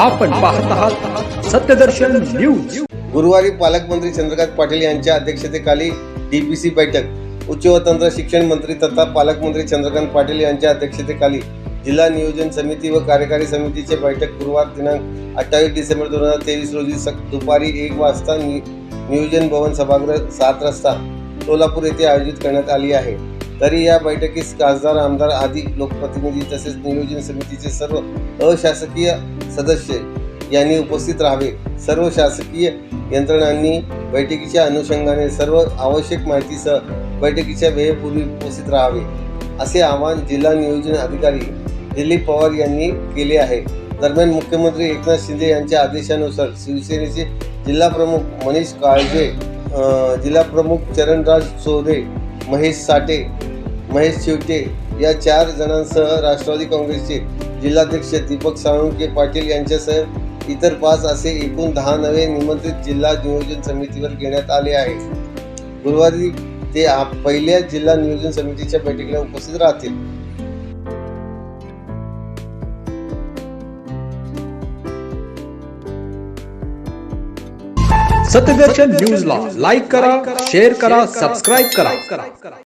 आपण पाहत आहात सत्यदर्शन न्यूज. गुरुवारी पालकमंत्री चंद्रकांत पाटील यांच्या अध्यक्षतेखाली डीपीसी बैठक. उच्च व तंत्र शिक्षण मंत्री तथा पालकमंत्री चंद्रकांत पाटील यांच्या अध्यक्षतेखाली जिल्हा नियोजन समिती व कार्यकारी समितीचे बैठक गुरुवार दिनांक अठ्ठावीस डिसेंबर दोन हजार तेवीस रोजी सक दुपारी एक वाजता नियोजन भवन सभागृह सात रस्ता सोलापूर येथे आयोजित करण्यात आली आहे. तरी या बैठकीस खासदार आमदार आदी लोकप्रतिनिधी तसेच नियोजन समितीचे सर्व अशासकीय सदस्य यांनी उपस्थित राहावे. सर्व शासकीय यंत्रणांनी बैठकीच्या अनुषंगाने सर्व आवश्यक माहितीसह बैठकीच्या वेळेपूर्वी उपस्थित राहावे असे आवाहन जिल्हा नियोजन अधिकारी दिलीप पवार यांनी केले आहे. दरम्यान मुख्यमंत्री एकनाथ शिंदे यांच्या आदेशानुसार शिवसेनेचे जिल्हा प्रमुख मनीष काळजे जिल्हाप्रमुख जिल्हा प्रमुख चरणराज चौधे महेश साठे महेश शिवटे या चार जणांसह राष्ट्रवादी काँग्रेसचे जिल्हाध्यक्ष दीपक साळुंके पाटील यांच्यासह इतर पाच असे एकूण दहा नवे निमंत्रित जिल्हा नियोजन समितीवर घेण्यात आले आहे गुरुवारी ते आप- पहिल्या जिल्हा नियोजन समितीच्या बैठकीला उपस्थित राहतील. सत्यदर्शन न्यूजला लाईक करा शेअर करा. सबस्क्राईब करा.